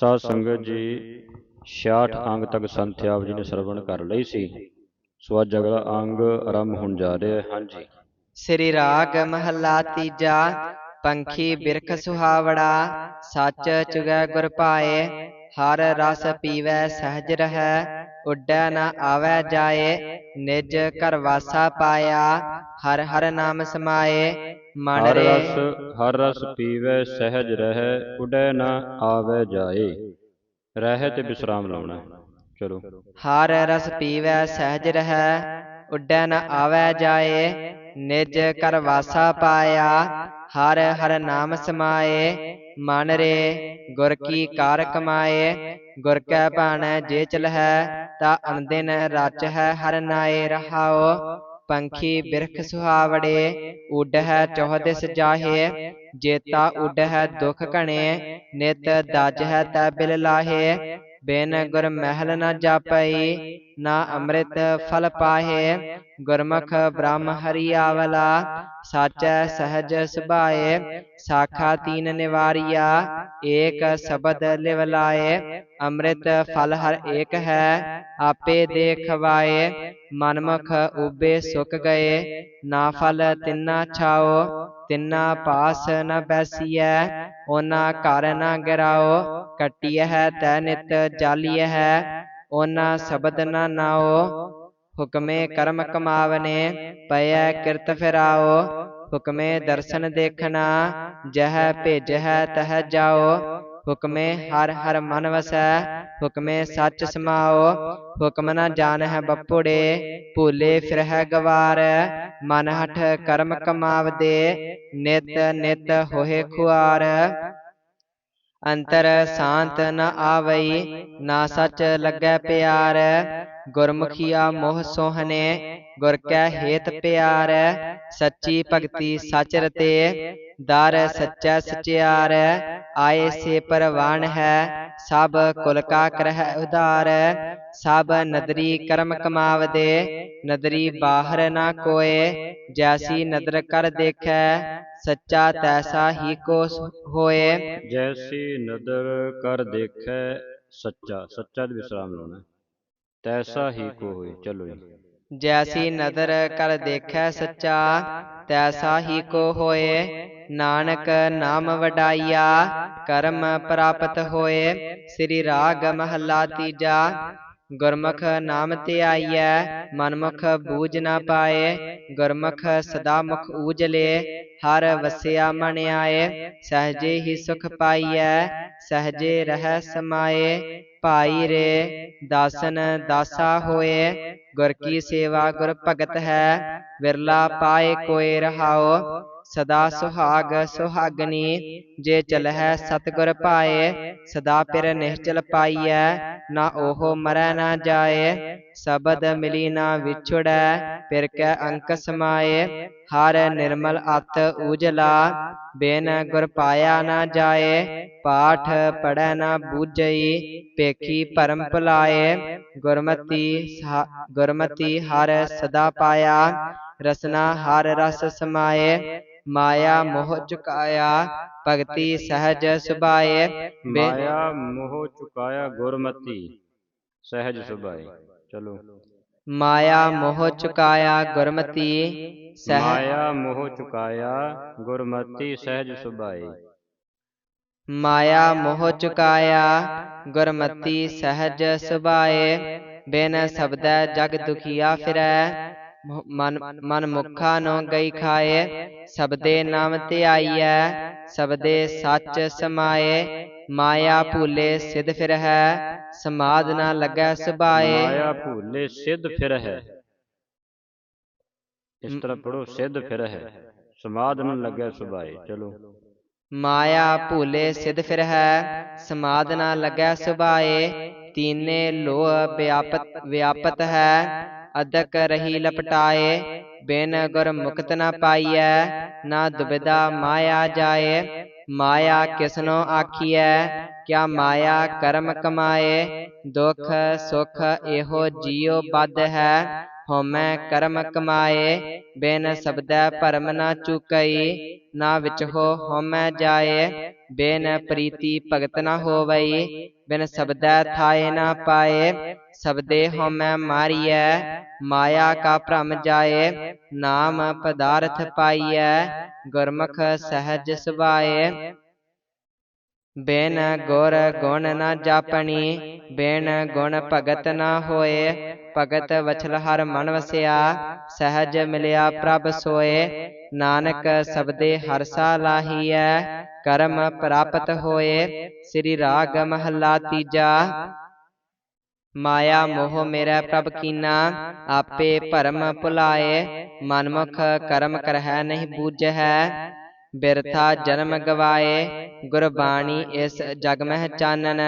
ਸਾਧ ਸੰਗਤ ਜੀ 66 ਅੰਗ ਤੱਕ ਆਪ ਜੀ ਨੇ ਸਰਵਣ ਕਰ ਲਈ ਸੀ। ਸੋ। ਅੱਜ ਅਗਲਾ ਅੰਗ ਆਰੰਭ ਹੋਣ ਜਾ ਰਿਹਾ ਹੈ। ਹਾਂਜੀ। ਸ੍ਰੀ ਰਾਗ ਮਹੱਲਾ ਤੀਜਾ ਪੰਖੀ ਬਿਰਖ ਸੁਹਾਵੜਾ ਸੱਚ ਚੁਗੈ ਗੁਰ ਪਾਏ ਹਰ ਰਸ ਪੀਵੈ ਸਹਜ ਰਹੈ ਉੱਡੈ ਨ ਆਵੈ ਜਾਏ ਨਿਜ ਘਰ ਵਾਸਾ ਪਾਇਆ ਹਰ ਹਰ ਨਾਮ ਸਮਾਏ ਮਨ ਹਰ ਰੇ। ਰਸ ਹਰ ਰਸ ਪੀਵੈ ਸਹਿਜ ਰਹਿ ਉਡੈ ਨ ਆਵੈ ਜਾਏ। ਰਹਿ ਤੇ ਵਿਸਰਾਮ ਲਾਉਣਾ ਹੈ। ਚਲੋ। ਹਰ ਰਸ ਪੀਵੈ ਸਹਿਜ ਰਹੈ ਉੱਡੈ ਨ ਆਵੈ ਜਾਏ। ਨਿਜ ਘਰ ਵਾਸਾ ਪਾਇਆ ਹਰ ਹਰ ਨਾਮ ਸਮਾਏ। ਮਨ ਰੇ ਗੁਰ ਕੀ ਕਾਰ ਕਮਾਏ। ਗੁਰ ਕੈ ਭਾਣੈ ਜੇ ਚਲਹਿ ਤਾ ਅਨਦਿਨ ਰਚ ਹੈ ਹਰ ਨਾਏ ਰਹਾਓ ਪੰਖੀ ਬਿਰਖ ਸੁਹਾਵੜੇ ਉੱਡਹਿ ਚੌਹਦਿਸ ਜਾਹੇ ਜੇਤਾ ਉੱਡਹਿ ਦੁਖ ਘਣੇ ਨਿਤ ਦਾਜਹਿ ਤੈ ਬਿਲ ਲਾਹੇ ਬਿਨ ਗੁਰ ਮਹਿਲ ਨ ਜਾਪਈ ਨਾ ਅੰਮ੍ਰਿਤ ਫਲ ਪਾਹੇ ਗੁਰਮੁਖ ਬ੍ਰਹਮ ਹਰੀ ਆਵਲਾ ਸਾਚੈ ਸਹਜ ਸੁਭਾਏ ਸਾਖਾ ਤੀਨ ਨਿਵਾਰੀਆ ਏਕ ਸ਼ਬਦ ਲਿਵ ਲਾਏ ਅੰਮ੍ਰਿਤ ਫਲ ਹਰ ਏਕ ਹੈ ਆਪੇ ਦੇਖਵਾਏ ਮਨਮੁਖ ਉਬੇ ਸੁਖ ਗਏ ਨਾ ਫਲ ਤਿੰਨਾ ਛਾਓ ਤਿੰਨਾ ਪਾਸ ਨ ਬੈਸੀਐ ਉਹਨਾਂ ਘਰ ਨ ਗਿਰਾਓ ਕਟਿਐ ਤੈ ਨਿਤ ਜਾਲੀਐ ਉਹਨਾਂ ਸ਼ਬਦ ਨ ਨਾਓ ਹੁਕਮੇ ਕਰਮ ਕਮਾਵਨੇ ਪਇਐ ਕਿਰਤ ਫਿਰਾਓ ਹੁਕਮੇ ਦਰਸ਼ਨ ਦੇਖਣਾ ਜਹ ਭੇਜਹਿ ਤਹ ਜਾਓ ਹੁਕਮੇ ਹਰ ਹਰ ਮਨ ਵਸੈ ਹੁਕਮੇ ਸੱਚ ਸਮਾਓ ਹੁਕਮ ਨ ਜਾਣਹਿ ਬਪੁੜੇ ਭੂਲੇ ਫਿਰਹਿ ਗਵਾਰ ਮਨ ਹਠ ਕਰਮ ਕਮਾਵਦੇ ਨਿਤ ਨਿਤ ਹੋਏ ਖੁਆਰ। ਅੰਤਰ ਸ਼ਾਂਤ ਨ ਆਵਈ ਨਾ ਸੱਚ ਲੱਗੈ ਪਿਆਰ ਗੁਰਮੁਖੀਆ ਮੋਹ ਸੋਹਣੇ ਗੁਰ ਕੈ ਹੇਤ ਪਿਆਰ, ਸੱਚੀ ਭਗਤੀ ਸਚ ਰਤੇ ਦਰ ਸੱਚਾ ਸਚਿਆਰ, ਆਏ ਸੇ ਪਰਵਾਨ ਹੈ, ਸਭ ਕੁਲ ਕਾ ਕਰਹਿ ਉਧਾਰ, ਸਭ ਨਦਰੀ ਕਰਮ ਕਮਾਵਦੇ, ਨਦਰੀ ਬਾਹਰ ਨਾ ਕੋਏ, ਜੈਸੀ ਨਦਰ ਕਰ ਦੇਖੈ, ਸੱਚਾ ਤੈਸਾ ਹੀ ਕੋ ਹੋਏ। ਜੈਸੀ ਨਦਰ ਕਰ ਦੇਖੈ, ਸੱਚਾ ਸੱਚਾ ਤੇ ਵਿਸਰਾਮ ਲਾਉਣਾ ਤੈਸਾ ਹੀ ਕੋ ਹੋਏ, ਚਲੋ ਜੀ। ਜੈਸੀ ਨਦਰ ਕਰ ਦੇਖੈ ਸੱਚਾ ਤੈਸਾ ਹੀ ਕੋ ਹੋਏ। ਨਾਨਕ ਨਾਮ ਵਡਾਈਆ ਕਰਮ ਪ੍ਰਾਪਤ ਹੋਏ। ਸ੍ਰੀ ਰਾਗ ਮਹੱਲਾ ਤੀਜਾ ਗੁਰਮੁਖ ਨਾਮ ਧਿਆਈਐ ਮਨਮੁਖ ਬੂਝ ਨਾ ਪਾਏ ਗੁਰਮੁਖ ਸਦਾ ਮੁਖ ਊਜਲੇ ਹਰ ਵਸਿਆ ਮਨ ਆਏ ਸਹਜੇ ਹੀ ਸੁਖ ਪਾਈਐ ਸਹਜੇ ਰਹਿ ਸਮਾਏ ਭਾਈ ਰੇ ਦਾਸਨ ਦਾਸਾ ਹੋਏ ਗੁਰ ਕੀ ਸੇਵਾ ਗੁਰ ਭਗਤ ਹੈ ਵਿਰਲਾ ਪਾਏ ਕੋਏ ਰਹਾਓ ਸਦਾ ਸੁਹਾਗ, ਸੁਹਾਗਨੀ, ਜੇ ਚਲਹਿ ਸਤਿਗੁਰ ਪਾਏ, ਸਦਾ ਪਿਰ ਨਿਹਚਲ ਪਾਈਐ, ਨਾ ਉਹ ਮਰੈ ਨਾ ਜਾਏ, ਸ਼ਬਦ ਮਿਲੀ ਨਾ ਵਿਛੜੈ, ਪਿਰ ਕੈ ਅੰਕ ਸਮਾਏ, ਹਰ ਨਿਰਮਲ ਅਤ ਉਜਲਾ ਬੇਨ ਗੁਰ ਪਾਇਆ ਨਾ ਜਾਏ, ਪਾਠ ਪੜੈ ਨਾ ਬੂਝਈ, ਪੇਖੀ ਭਰਮ ਭੁਲਾਏ, ਗੁਰਮਤੀ ਗੁਰਮਤੀ ਹਰ ਸਦਾ ਪਾਇਆ, ਰਸਨਾ ਹਰ ਰਸ ਸਮਾਏ ਮਾਇਆ ਮੋਹ ਚੁਕਾਇਆ ਭਗਤੀ ਸਹਜ ਸੁਭਾਏ। ਮਾਇਆ ਮੋਹ ਚੁਕਾਇਆ ਗੁਰਮਤੀ ਸਹਿਜ ਸੁਭਾਏ। ਚਲੋ। ਮਾਇਆ ਮੋਹ ਚੁਕਾਇਆ ਗੁਰਮਤੀ ਸਹਿ ਮਾਇਆ ਮੋਹ ਚੁਕਾਇਆ ਗੁਰਮਤੀ ਸਹਿਜ ਸੁਭਾਏ। ਮਾਇਆ ਮੋਹ ਚੁਕਾਇਆ ਗੁਰਮਤੀ ਸਹਜ ਸੁਭਾਏ। ਬਿਨ ਸਬਦੈ ਜਗ ਦੁਖੀਆ ਫਿਰੈ। ਮਨ ਮਨ ਮੁਖਾ ਨੋ ਗਈ ਖਾਏ ਸਬਦੇ ਨਾਮ ਧਿਆਈਐ ਸਬਦੇ ਸੱਚ ਸਮਾਏ ਮਾਇਆ ਭੂਲੇ ਸਿਧ ਫਿਰਹਿ ਸਮਾਦ ਨਾ ਲੱਗੈ ਸੁਭਾਏ। ਮਾਇਆ ਭੂਲੇ ਸਿੱਧ ਫਿਰ ਹੈ ਇਸ ਤਰ੍ਹਾਂ ਪੜੋ ਸਿੱਧ ਫਿਰ ਹੈ ਸਮਾਦ ਨੂੰ ਲੱਗਿਆ ਸੁਭਾਏ। ਚਲੋ। ਮਾਇਆ ਭੂਲੇ ਸਿਧ ਫਿਰਹਿ ਸਮਾਦ ਨਾ ਲੱਗੈ ਸੁਭਾਏ ਤੀਨੇ ਲੋਹ ਵਿਆਪਤ ਵਿਆਪਤ ਹੈ ਅਦਕ ਰਹੀ ਲਪਟਾਏ, ਬਿਨ ਗੁਰ ਮੁਕਤ ਨਾ ਪਾਈਐ, ਨਾ ਦੁਬਿਦਾ ਮਾਇਆ ਜਾਏ। ਮਾਇਆ ਕਿਸਨੋ ਆਖੀਐ, ਕਿਆ ਮਾਇਆ ਕਰਮ ਕਮਾਏ। ਦੁਖ ਸੁਖ ਇਹੋ ਜੀਉ ਬਦ ਹੈ। ਹਉਮੈ ਕਰਮ ਕਮਾਏ ਬਿਨ ਸਬਦੈ ਭਰਮ ਨਾ ਚੁਕਈ ਨਾ ਵਿਚ ਹੋ ਹਉਮੈ ਜਾਏ ਬਿਨ ਪ੍ਰੀਤੀ ਭਗਤ ਨਾ ਹੋਵਈ ਬਿਨ ਸਬਦੈ ਥਾਏ ਨਾ ਪਾਏ ਸਬਦੇ ਹਉਮੈ ਮਾਰੀਐ ਮਾਇਆ ਕਾ ਭ੍ਰਮ ਜਾਏ ਨਾਮ ਪਦਾਰਥ ਪਾਈਐ ਗੁਰਮੁਖ ਸਹਿਜ ਸੁਭਾਏ ਬਿਨ ਗੁਰ ਗੁਣ ਨ ਜਾਪਣੀ ਬਿਨ ਗੁਣ ਭਗਤ ਨ ਹੋਏ ਭਗਤ ਵਛਲ ਹਰ ਮਨ ਵਸਿਆ ਸਹਿਜ ਮਿਲਿਆ ਪ੍ਰਭ ਸੋਏ। ਨਾਨਕ ਸਬਦੇ ਹਰਸਾ ਲਾਹੀਐ ਕਰਮ ਪ੍ਰਾਪਤ ਹੋਏ। ਸ੍ਰੀ ਰਾਗ ਮਹੱਲਾ ਤੀਜਾ। ਮਾਇਆ ਮੋਹ ਮੇਰਾ ਪ੍ਰਭ ਕੀਨਾ। ਆਪੇ ਭਰਮ ਭੁਲਾਏ। ਮਨਮੁਖ ਕਰਮ ਕਰਹਿ ਨਹੀਂ ਬੂਝੈ ਬਿਰਥਾ ਜਨਮ ਗਵਾਏ। ਗੁਰਬਾਣੀ ਇਸ ਜਗ ਮਹਿ ਚਾਨਨ।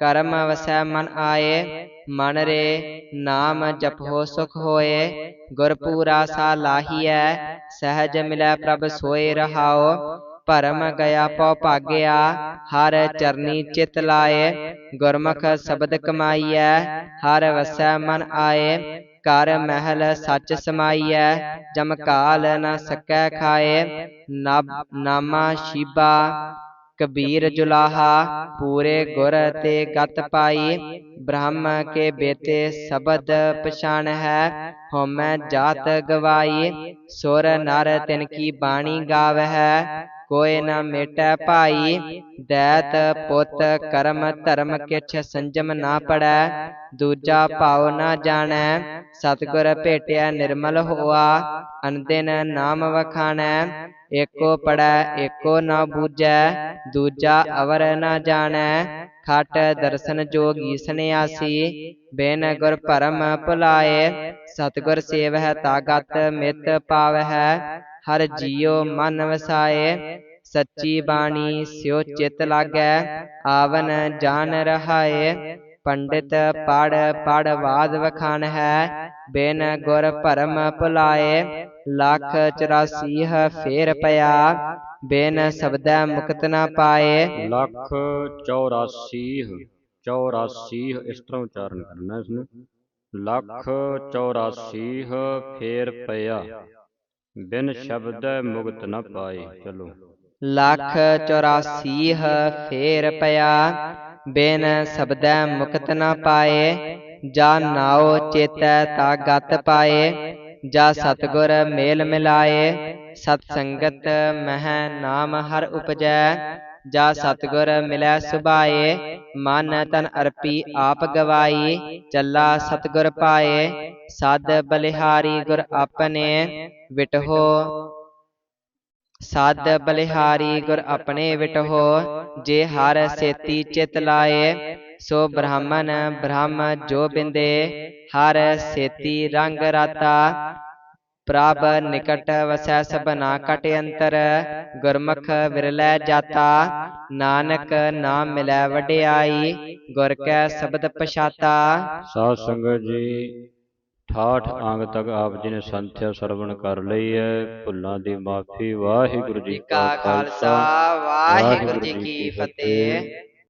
ਕਰਮ ਵਸੈ ਮਨ ਆਏ। ਮਨ ਰੇ ਨਾਮ ਜਪੋ ਸੁਖ ਹੋਏ, ਗੁਰਪੂਰਾ ਸਾ ਲਾਹੀਐ, ਸਹਿਜ ਮਿਲੈ ਪ੍ਰਭ ਸੋਏ ਰਹਾਓ ਭਰਮ ਗਿਆ ਪਉ ਭਾਗਿਆ, ਹਰ ਚਰਨੀ ਚਿਤ ਲਾਏ, ਗੁਰਮੁਖ ਸ਼ਬਦ ਕਮਾਈਐ, ਹਰ ਵਸੈ ਮਨ ਆਏ ਕਰ ਮਹਿਲ ਸੱਚ ਸਮਾਈਐ ਜਮਕਾਲ ਨ ਸਕੈ ਖਾਏ, ਨਬ ਨਾਮਾ ਸ਼ੀਬਾ ਕਬੀਰ ਜੁਲਾਹਾ ਪੂਰੇ ਗੁਰ ਤੇ ਗਤ ਪਾਈ ਬ੍ਰਹਮ ਕੇ ਬੇਤੇ ਸ਼ਬਦ ਪਛਾਨ ਹੈ ਹਉਮੈ ਜਾਤ ਗਵਾਈ ਸੁਰ ਨਰ ਤਿਨ ਕੀ ਬਾਣੀ ਗਾਵਹਿ ਕੋਇ ਨ ਮੇਟੈ ਭਾਈ, ਦੈਤ ਪੁੱਤ, ਕਰਮ ਧਰਮ ਕਿਛ ਸੰਜਮ ਨਾ ਪੜੈ, ਦੂਜਾ ਭਾਉ ਨਾ ਜਾਣੈ, ਸਤਿਗੁਰ ਭੇਟਿਆ ਨਿਰਮਲ ਹੋਆ ਅਨਦਿਨ ਨਾਮ ਵਖਾਣੈ, ਏਕੋ ਪੜੈ, ਏਕੋ ਨਾ ਬੂਝੈ, ਦੂਜਾ ਅਵਰ ਨਾ ਜਾਣੈ, ਖਟ ਦਰਸ਼ਨ ਜੋਗੀ ਸਨਿਆਸੀ, ਬਿਨ ਗੁਰ ਭਰਮ ਭੁਲਾਏ, ਸਤਿਗੁਰ ਸੇਵਹਿ ਤਾਗਤ ਮਿਤ ਪਾਵਹਿ ਹਰ ਜੀਉ ਮਨ ਵਸਾਏ, ਸੱਚੀ ਬਾਣੀ ਸਿਉ ਚਿਤ ਲਾਗੈ, ਆਵਨ ਜਾਣ ਰਹਾਏ, ਪੰਡਿਤ ਪੜ ਪੜ ਬਾਦ ਵਖਾਨ ਹੈ, ਬਿਨ ਗੁਰ ਭਰਮ ਭੁਲਾਏ, ਲੱਖ 84 ਫੇਰ ਪਿਆ, ਬਿਨ ਸਬਦੈ ਮੁਕਤ ਨਾ ਪਾਏ। ਲੱਖ 84 84 ਇਸ ਤਰ੍ਹਾਂ ਉਚਾਰਨ ਕਰਨਾ ਇਸ ਨੂੰ ਲੱਖ 84 ਫੇਰ ਪਿਆ। ਬਿਨ ਸ਼ਬਦ ਮੁਕਤ ਨ ਪਾਏ ਚਲੋ। ਲੱਖ 84 ਫੇਰ ਪਿਆ। ਬਿਨ ਸਬਦੈ ਮੁਕਤ ਨਾ ਪਾਏ ਜਾ ਨਾਉ ਚੇਤੈ ਤਾ ਗਤ ਪਾਏ। ਜਾ ਸਤਗੁਰ ਮੇਲ ਮਿਲਾਏ, ਸਤ ਸੰਗਤ ਮਹਿ ਨਾਮ ਹਰ ਉਪਜੈ। ਜਾ ਸਤਗੁਰ ਮਿਲੈ ਸੁਭਾਏ, ਮਨ ਤਨ ਅਰਪੀ ਆਪ ਗਵਾਈ। ਚੱਲਾ ਸਤਗੁਰ ਪਾਏ, ਸਦ ਬਲਿਹਾਰੀ ਗੁਰ ਆਪਣੇ। ਵਿਟਹੋ, ਸਦ ਬਲਿਹਾਰੀ ਗੁਰ ਆਪਣੇ ਵਿਟਹੋ। ਜੇ ਹਰ ਸੇਤੀ ਚਿਤ ਲਾਏ ਸੋ ਬ੍ਰਾਹਮਣ ਬ੍ਰਹਮ ਜੋ ਬਿੰਦੇ ਹਰ ਸੇਤੀ ਰੰਗ ਰਾਤਾ। ਪ੍ਰਭ ਨਿਕਟ ਵਸੈ ਸਭਨਾ ਕਟ ਅੰਤਰ ਗੁਰਮੁਖ ਵਿਰਲੇ ਜਾਤਾ। ਨਾਨਕ ਨਾਮ ਮਿਲੈ ਵਡਿਆਈ ਗੁਰ ਕੈ ਸ਼ਬਦ ਪਛਾਤਾ। ਸਾਧ ਸੰਗਤ ਜੀ 68 ਅੰਗ ਤੱਕ ਆਪ ਜੀ ਨੇ ਸੰਥਿਆ ਸਰਵਣ ਕਰ ਲਈ ਹੈ। ਭੁੱਲਾਂ ਦੀ ਮਾਫੀ ਵਾਹਿਗੁਰੂ ਜੀ ਕਾ ਖਾਲਸਾ। ਵਾਹਿਗੁਰੂ ਜੀ ਕੀ ਫਤਿਹ।